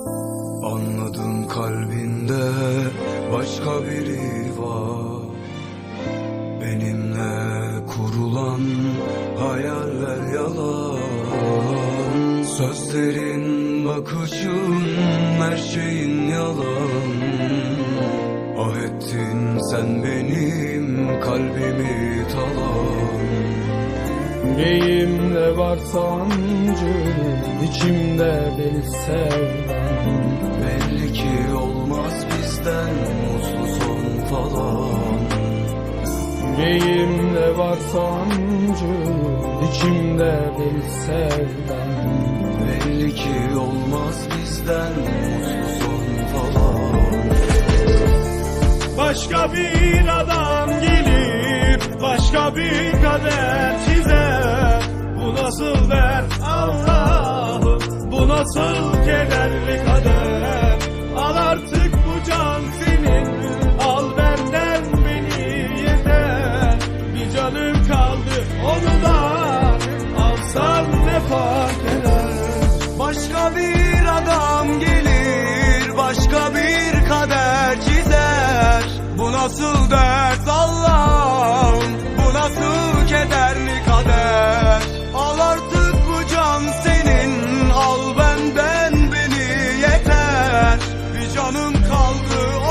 Anladım kalbinde başka biri var. Benimle kurulan hayaller yalan. Sözlerin, bakışın, her şeyin yalan. Ah ettin sen benim kalbimi talan Yüreğimde var sancı içimde deli sevdam Belli ki olmaz bizden mutlu son falan. Yüreğimde var sancı içimde deli sevdam Belli ki olmaz bizden mutlu son falan. Başka bir adam gelir Başka bir kader nasıl kederli kader Al artık bu can senin. Al benden beni yeter Bir canım kaldı onu da Alsan ne fark eder? Başka bir adam gelir Başka bir kader çizer. Bu nasıl dert canım kaldı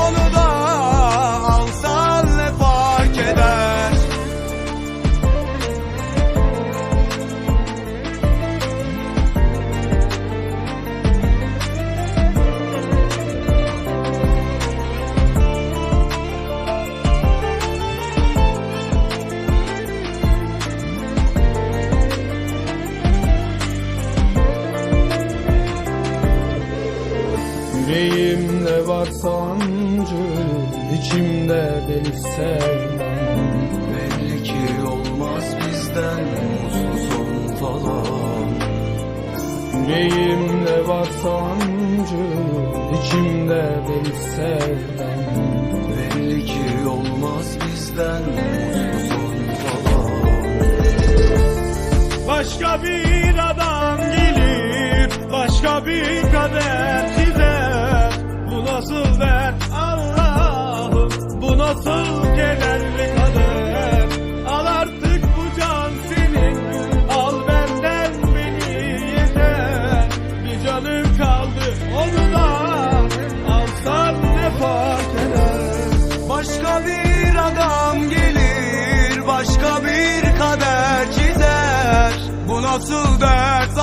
Var sancı içimde deli sevdam Belli ki olmaz bizden mutlu son falan Yüreğimde var sancı içimde deli sevdam Belli ki olmaz bizden mutlu son falan Başka bir adam gelir Başka bir kader nasıl kederli kader Al artık bu can Al benden beni yeter. Bir canım kaldı onu da Alsan ne fark Başka bir adam gelir Başka bir kader çizer. Bu nasıl dert